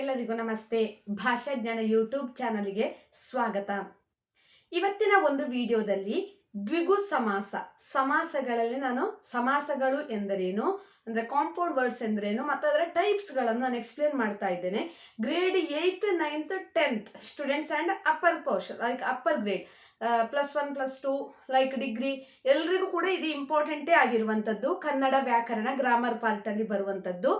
ಎಲ್ಲರಿಗೂ ನಮಸ್ತೆ. ಭಾಷಾ ಜ್ಞಾನ ಯೂಟ್ಯೂಬ್ ಚಾನಲ್ಗೆ ಸ್ವಾಗತ. ಇವತ್ತಿನ ಒಂದು ವಿಡಿಯೋದಲ್ಲಿ ದ್ವಿಗು ಸಮಾಸ. ಸಮಾಸಗಳಲ್ಲಿ ನಾನು ಸಮಾಸಗಳು ಎಂದರೇನು? ಅಂದ್ರೆ ಕಾಂಪೌಂಡ್ ವರ್ಡ್ಸ್ ಎಂದರೇನು? ಮತ್ತು ಅದರ ಟೈಪ್ಸ್ಗಳನ್ನು ನಾನು ಎಕ್ಸ್ಪ್ಲೇನ್ ಮಾಡ್ತಾ ಇದ್ದೇನೆ. Grade eighth ninth tenth students and upper portion like upper grade plus one plus two like degree ಎಲ್ರಿಗೂ ಕೂಡ ಇದು ಇಂಪಾರ್ಟೆಂಟೇ ಆಗಿರುವಂಥದ್ದು. ಕನ್ನಡ ವ್ಯಾಕರಣ ಗ್ರಾಮರ್ ಪಾರ್ಟಲ್ಲಿ ಬರುವಂಥದ್ದು.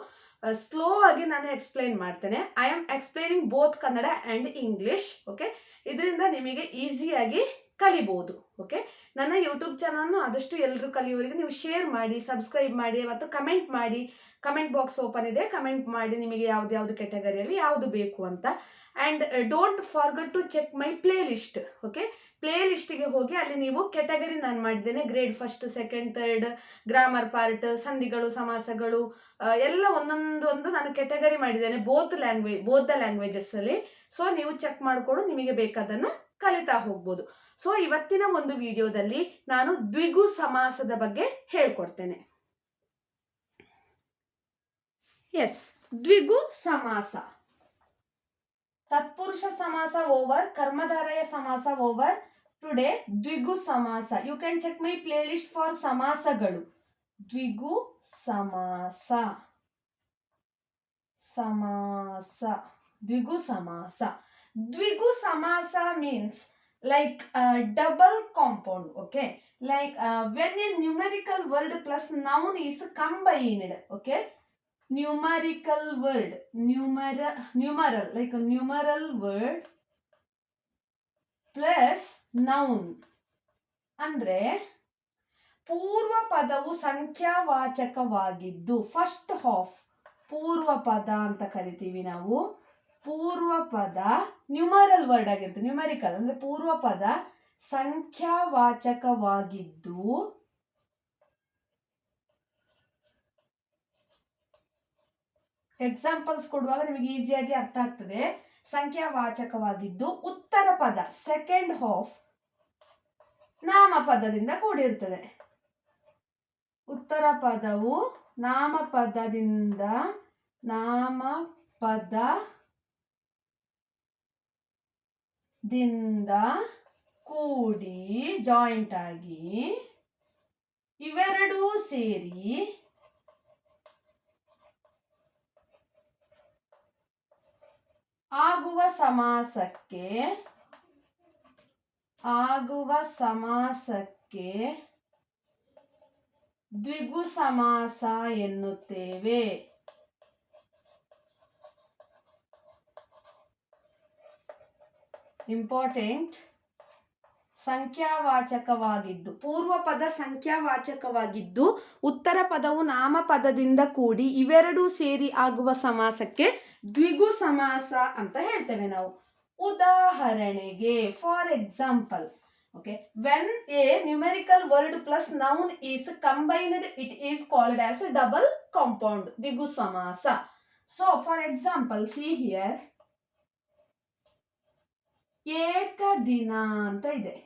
ಸ್ಲೋ ಆಗಿ ನಾನು ಎಕ್ಸ್ಪ್ಲೈನ್ ಮಾಡ್ತೇನೆ. I am explaining both Kannada and English okay ಇದರಿಂದ ನಿಮಗೆ ಈಸಿಯಾಗಿ ಕಲಿಬೋದು ಓಕೆ ನನ್ನ ಯೂಟ್ಯೂಬ್ ಚಾನಲ್ನ ಆದಷ್ಟು ಎಲ್ಲರೂ ಕಲಿಯೋರಿಗೆ ನೀವು ಶೇರ್ ಮಾಡಿ ಸಬ್ಸ್ಕ್ರೈಬ್ ಮಾಡಿ, ಮತ್ತು ಕಮೆಂಟ್ ಮಾಡಿ. ಕಮೆಂಟ್ ಬಾಕ್ಸ್ ಓಪನ್ ಇದೆ. ಕಮೆಂಟ್ ಮಾಡಿ ನಿಮಗೆ ಯಾವ್ದು ಯಾವ್ದು ಕ್ಯಾಟಗರಿಯಲ್ಲಿ ಯಾವುದು ಬೇಕು ಅಂತ. And don't forget to check my playlist okay play ಲಿಸ್ಟಿಗೆ ಹೋಗಿ ಅಲ್ಲಿ ನೀವು ಕೆಟಗರಿ ನಾನು ಮಾಡಿದ್ದೇನೆ. Grade first, second, third, grammar part, ಸಂಧಿಗಳು, ಸಮಾಸಗಳು ಎಲ್ಲ ಒಂದೊಂದು ಒಂದು ನಾನು ಕೆಟಗರಿ ಮಾಡಿದ್ದೇನೆ both language both the languages ಅಲ್ಲಿ ಸೊ, ನೀವು ಚೆಕ್ ಮಾಡಿಕೊಂಡು ನಿಮಗೆ ಬೇಕಾದನ್ನು ಕಲಿತಾ ಹೋಗ್ಬೋದು. ಸೊ, ಇವತ್ತಿನ ಒಂದು ವಿಡಿಯೋದಲ್ಲಿ ನಾನು ದ್ವಿಗು ಸಮಾಸದ ಬಗ್ಗೆ ಹೇಳ್ಕೊಡ್ತೇನೆ. ಎಸ್, ದ್ವಿಗು ಸಮಾಸ. ತತ್ಪುರುಷ ಸಮಾಸ ಓವರ್, ಕರ್ಮಧಾರಯ ಸಮಾಸ ಓವರ್ ಟುಡೇ ದ್ವಿಗು ಸಮಾಸ you can check my playlist for ಸಮಾಸಗಳು ದ್ವಿಗು ಸಮಾಸ ಸಮಾಸ ದ್ವಿಗು ಸಮಾಸ ದ್ವಿಗು ಸಮಾಸ means like double compound okay like when a numerical word plus noun is combined okay numerical word numera numeral like numeral word plus noun. ಅಂದ್ರೆ ಪೂರ್ವ ಪದವು ಸಂಖ್ಯಾವಾಚಕವಾಗಿದ್ದು ಫಸ್ಟ್ ಹಾಫ್ ಪೂರ್ವ ಪದ ಅಂತ ಕರಿತೀವಿ ನಾವು. ಪೂರ್ವ ಪದ ನ್ಯೂಮರಲ್ ವರ್ಡ್ ಆಗಿರುತ್ತೆ ನ್ಯೂಮರಿಕಲ್ ಅಂದ್ರೆ ಪೂರ್ವ ಪದ ಸಂಖ್ಯಾವಾಚಕವಾಗಿದ್ದು ಎಕ್ಸಾಂಪಲ್ಸ್ ಕೊಡುವಾಗ ನಿಮಗೆ ಈಸಿಯಾಗಿ ಅರ್ಥ ಆಗ್ತದೆ. ಸಂಖ್ಯಾವಾಚಕವಾಗಿದ್ದು ಉತ್ತರ ಪದ ಸೆಕೆಂಡ್ ಹಾಫ್ ನಾಮಪದದಿಂದ ಕೂಡಿರುತ್ತದೆ. ಉತ್ತರ ಪದವು ನಾಮಪದದಿಂದ ನಾಮಪದ ದಿಂದ ಕೂಡಿ ಜಾಯಿಂಟ್ ಆಗಿ ಇವೆರಡೂ ಸೇರಿ ಆಗುವ ಸಮಾಸಕ್ಕೆ ಆಗುವ ಸಮಾಸಕ್ಕೆ ದ್ವಿಗು ಸಮಾಸ ಎನ್ನುತ್ತೇವೆ. ಇಂಪಾರ್ಟೆಂಟ್ ಸಂಖ್ಯಾವಾಚಕವಾಗಿದ್ದು ಪೂರ್ವ ಪದ ಸಂಖ್ಯಾವಾಚಕವಾಗಿದ್ದು, ಉತ್ತರ ಪದವು ನಾಮಪದದಿಂದ ಕೂಡಿ ಇವೆರಡೂ ಸೇರಿ ಆಗುವ ಸಮಾಸಕ್ಕೆ ದ್ವಿಗು ಸಮಾಸ ಅಂತ ಹೇಳ್ತೇವೆ ನಾವು. ಉದಾಹರಣೆಗೆ for example okay when a numerical word plus noun is combined it is called as double compound ದ್ವಿಗು ಸಮಾಸ. So for example see here ಏಕದಿನ ಅಂತ ಇದೆ.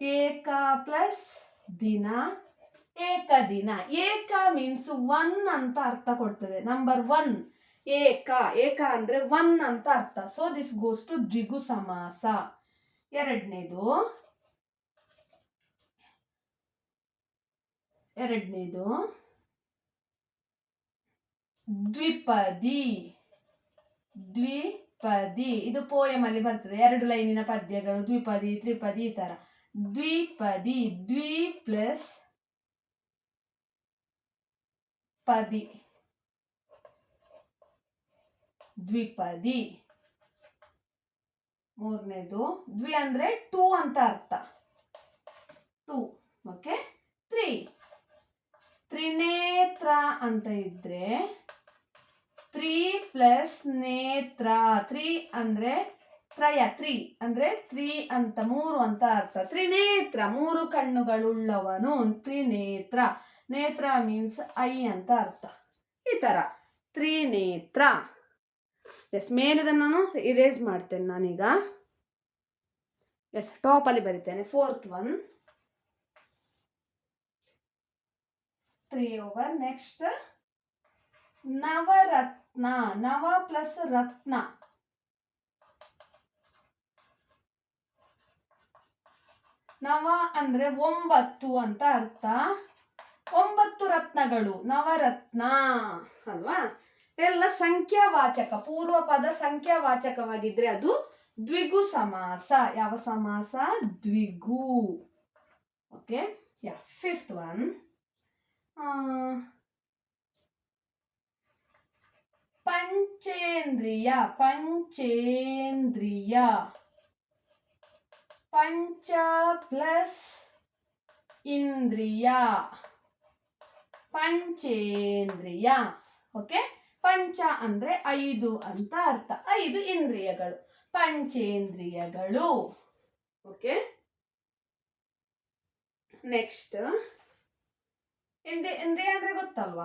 ಏಕ ಪ್ಲಸ್ ದಿನ ಏಕದಿನ ಏಕ ಮೀನ್ಸ್ ಒನ್ ಅಂತ ಅರ್ಥ ಕೊಡ್ತದೆ. ನಂಬರ್ ಒನ್ ಏಕ. ಏಕ ಅಂದ್ರೆ ಒನ್ ಅಂತ ಅರ್ಥ. ಸೊ ದಿಸ್ ಗೋಸ್ ಟು ದ್ವಿಗು ಸಮಾಸ. ಎರಡನೇದು ಎರಡನೇದು, ದ್ವಿಪದಿ. ದ್ವಿಪದಿ. ಇದು ಪೋಯಮಲ್ಲಿ ಬರ್ತದೆ. ಎರಡು ಲೈನಿನ ಪದ್ಯಗಳು, ದ್ವಿಪದಿ, ತ್ರಿಪದಿ ಈ ತರ. ದ್ವಿಪದಿ, ದ್ವಿ ಪ್ಲಸ್ ಪದಿ. ದ್ವಿಪದಿ. ಮೂರನೇದು ದ್ವಿ ಅಂದ್ರೆ ಟೂ ಅಂತ ಅರ್ಥ. Two, okay? ತ್ರೀ. ತ್ರಿನೇತ್ರ ಅಂತ ಇದ್ರೆ ತ್ರೀ ಪ್ಲಸ್ ನೇತ್ರ. ತ್ರೀ ಅಂದ್ರೆ ತ್ರಯ, ತ್ರಿ. ಅಂದ್ರೆ ತ್ರಿ ಅಂತ ಮೂರು ಅಂತ ಅರ್ಥ. ತ್ರಿನೇತ್ರ, ಮೂರು ಕಣ್ಣುಗಳುಳ್ಳವನು ತ್ರಿನೇತ್ರ. ನೇತ್ರ ಮೀನ್ಸ್ ಐ ಅಂತ ಅರ್ಥ. ಈ ತರ. ತ್ರಿನೇತ್ರ. ಎಸ್ ಮೇಲದನ್ನು ನಾನು ಇರೇಸ್ ಮಾಡ್ತೇನೆ ನಾನೀಗ. ಎಸ್ ಟಾಪಲ್ಲಿ ಬರಿತೇನೆ. Fourth one three over next Navratna. ನವ ಪ್ಲಸ್ ರತ್ನ. ನವ ಅಂದ್ರೆ ಒಂಬತ್ತು ಅಂತ ಅರ್ಥ. ಒಂಬತ್ತು ರತ್ನಗಳು, ನವರತ್ನ, ಅಲ್ವಾ? ಎಲ್ಲ ಸಂಖ್ಯಾವಾಚಕ ಪೂರ್ವ ಪದ ಸಂಖ್ಯಾವಾಚಕವಾಗಿದ್ರೆ ಅದು ದ್ವಿಗು ಸಮಾಸ. ಯಾವ ಸಮಾಸ? ದ್ವಿಗು. ಓಕೆ ಯಾ ಫಿಫ್ತ್ ಒನ್ ಪಂಚೇಂದ್ರಿಯ ಪಂಚೇಂದ್ರಿಯ. ಪಂಚ ಪ್ಲಸ್ ಇಂದ್ರಿಯ. ಪಂಚೇಂದ್ರಿಯ. ಓಕೆ? ಪಂಚ ಅಂದ್ರೆ ಐದು ಅಂತ ಅರ್ಥ. ಐದು ಇಂದ್ರಿಯಗಳು. ಪಂಚೇಂದ್ರಿಯಗಳು. ಓಕೆ? ನೆಕ್ಸ್ಟ್ ಇಂದ್ರಿಯ ಇಂದ್ರಿಯ ಅಂದ್ರೆ ಗೊತ್ತಲ್ವಾ?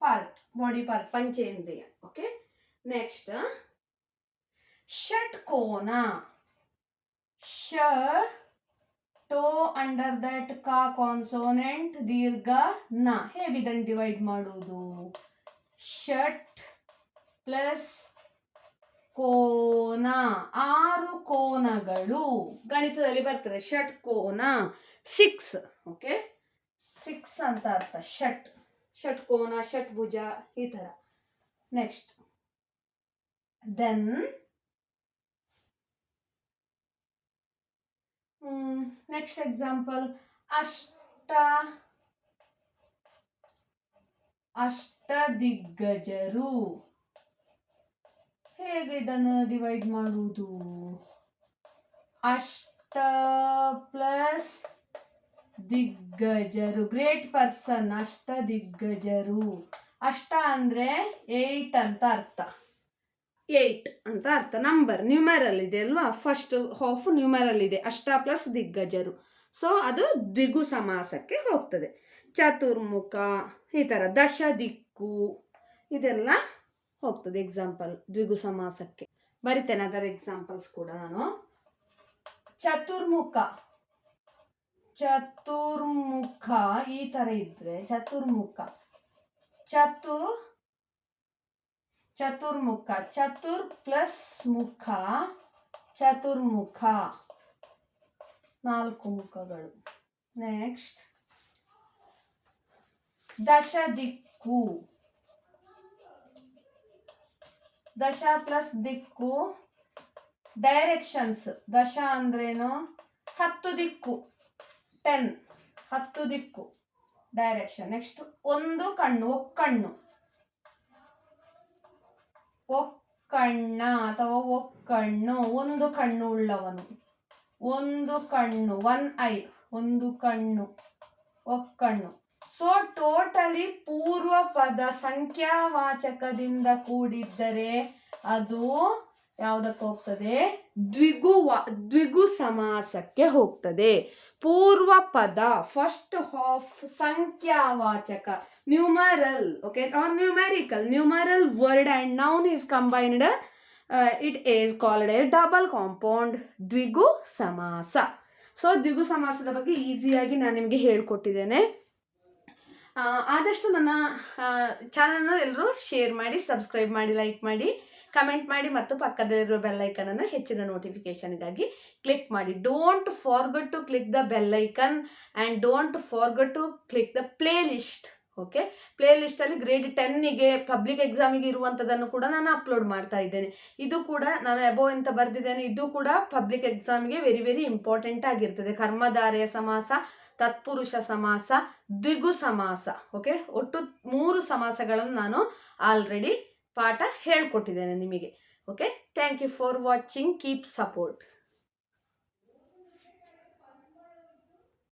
ಪಾರ್ಟ್ ಬಾಡಿ ಪಾರ್ಟ್ ಪಂಚೇಂದ್ರಿಯ. ಓಕೆ? ನೆಕ್ಸ್ಟ್ ಷಟ್ಕೋನ. ಶ ಟೋ ಅಂಡರ್ ದಟ್ ಕಾ ಕಾನ್ಸೋನೆಂಟ್ ದೀರ್ಘ ನ. ಹೇಗೆ ಇದನ್ನು ಡಿವೈಡ್ ಮಾಡುವುದು? ಷಟ್ ಪ್ಲಸ್ ಕೋನ. ಆರು ಕೋನಗಳು. ಗಣಿತದಲ್ಲಿ ಬರ್ತದೆ ಷಟ್, ಕೋನ, ಸಿಕ್ಸ್. ಓಕೆ ಸಿಕ್ಸ್ ಅಂತ ಅರ್ಥ, ಷಟ್. ಷಟ್, ಕೋನ, ಷಟ್, ಭುಜ, ಈ ಥರ. ನೆಕ್ಸ್ಟ್ ದೆನ್ ನೆಕ್ಸ್ಟ್ ಎಕ್ಸಾಂಪಲ್ ಅಷ್ಟ ಅಷ್ಟದಿಗ್ಗಜರು ಹೇಗೆ ಇದನ್ನು ಡಿವೈಡ್ ಮಾಡುವುದು? ಅಷ್ಟ ಪ್ಲಸ್ ದಿಗ್ಗಜರು. ಗ್ರೇಟ್ ಪರ್ಸನ್ ಅಷ್ಟ ದಿಗ್ಗಜರು. ಅಷ್ಟ ಅಂದ್ರೆ ಏಯ್ಟ್ ಅಂತ ಅರ್ಥ. ಏಟ್ ಅಂತ ಅರ್ಥ. ನಂಬರ್ ನ್ಯೂಮರಲ್ ಇದೆ ಅಲ್ವಾ? ಫಸ್ಟ್ ಹಾಫ್ ನ್ಯೂಮರಲ್ ಇದೆ. ಅಷ್ಟ ಪ್ಲಸ್ ದಿಗ್ಗಜರು. ಸೊ ಅದು ದ್ವಿಗು ಸಮಾಸಕ್ಕೆ ಹೋಗ್ತದೆ. ಚತುರ್ಮುಖ, ಈ ಥರ ದಶ ದಿಕ್ಕು, ಇದೆಲ್ಲ ಹೋಗ್ತದೆ ಎಕ್ಸಾಂಪಲ್ ದ್ವಿಗು ಸಮಾಸಕ್ಕೆ. ಬರಿತೇನೆ ಅದರ ಎಕ್ಸಾಂಪಲ್ಸ್ ಕೂಡ ನಾನು. ಚತುರ್ಮುಖ. ಚತುರ್ಮುಖ ಈ ತರ ಇದ್ರೆ ಚತುರ್ಮುಖ. ಚತು ಚತುರ್ಮುಖ, ಚತುರ್ ಪ್ಲಸ್ ಮುಖ, ಚತುರ್ಮುಖ. ನಾಲ್ಕು ಮುಖಗಳು. ನೆಕ್ಸ್ಟ್ ದಶ ದಿಕ್ಕು ದಶ ಪ್ಲಸ್ ದಿಕ್ಕು. ಡೈರೆಕ್ಷನ್ಸ್ ದಶ ಅಂದ್ರೇನು? ಹತ್ತು ದಿಕ್ಕು. ಟೆನ್ ಹತ್ತು ದಿಕ್ಕು. ಡೈರೆಕ್ಷನ್ ನೆಕ್ಸ್ಟ್ ಒಂದು ಕಣ್ಣು, ಒಕ್ಕಣ್ಣು. ಒಕ್ಕಣ್ಣ ಅಥವಾ ಒಕ್ಕಣ್ಣು, ಒಂದು ಕಣ್ಣು ಉಳ್ಳವನು. ಒಂದು ಕಣ್ಣು ಒನ್ ಐ ಒಂದು ಕಣ್ಣು, ಒಕ್ಕಣ್ಣು. ಸೊ ಟೋಟಲಿ ಪೂರ್ವ ಪದ ಸಂಖ್ಯಾವಾಚಕದಿಂದ ಕೂಡಿದ್ದರೆ ಅದು ಯಾವುದಕ್ಕೆ ಹೋಗ್ತದೆ? ದ್ವಿಗು ದ್ವಿಗು ಸಮಾಸಕ್ಕೆ ಹೋಗ್ತದೆ. ಪೂರ್ವ ಪದ first half ಸಂಖ್ಯಾವಾಚಕ numeral okay or numerical numeral word and noun is combined it is called a double compound ದ್ವಿಗು ಸಮಾಸ. ಸೊ ದ್ವಿಗು ಸಮಾಸದ ಬಗ್ಗೆ ಈಸಿಯಾಗಿ ನಾನು ನಿಮಗೆ ಹೇಳ್ಕೊಟ್ಟಿದ್ದೇನೆ. ಆದಷ್ಟು ನನ್ನ ಚಾನಲ್ನ ಎಲ್ಲರೂ ಶೇರ್ ಮಾಡಿ ಸಬ್ಸ್ಕ್ರೈಬ್ ಮಾಡಿ ಲೈಕ್ ಮಾಡಿ. ಕಮೆಂಟ್ ಮಾಡಿ ಮತ್ತು ಪಕ್ಕದಲ್ಲಿರೋ ಬೆಲ್ಲೈಕನನ್ನು ಹೆಚ್ಚಿನ ನೋಟಿಫಿಕೇಶನ್ಗಾಗಿ ಕ್ಲಿಕ್ ಮಾಡಿ. Don't forget to click the bell icon and don't forget to click the playlist okay play ಲಿಸ್ಟಲ್ಲಿ ಗ್ರೇಡ್ ಟೆನ್ನಿಗೆ ಪಬ್ಲಿಕ್ ಎಕ್ಸಾಮಿಗೆ ಇರುವಂಥದ್ದನ್ನು ಕೂಡ ನಾನು ಅಪ್ಲೋಡ್ ಮಾಡ್ತಾ ಇದ್ದೇನೆ. ಇದು ಕೂಡ ನಾನು ಎಬೋ ಅಂತ ಬರೆದಿದ್ದೇನೆ. ಇದು ಕೂಡ ಪಬ್ಲಿಕ್ ಎಕ್ಸಾಮ್ಗೆ ವೆರಿ ವೆರಿ ಇಂಪಾರ್ಟೆಂಟ್ ಆಗಿರ್ತದೆ. ಕರ್ಮಧಾರೆಯ ಸಮಾಸ, ತತ್ಪುರುಷ ಸಮಾಸ, ದ್ವಿಗು ಸಮಾಸ. ಓಕೆ ಒಟ್ಟು ಮೂರು ಸಮಾಸಗಳನ್ನು ನಾನು ಆಲ್ರೆಡಿ ಪಾಠ ಹೇಳ್ಕೊಟ್ಟಿದ್ದೇನೆ ನಿಮಗೆ. Okay thank you for watching keep support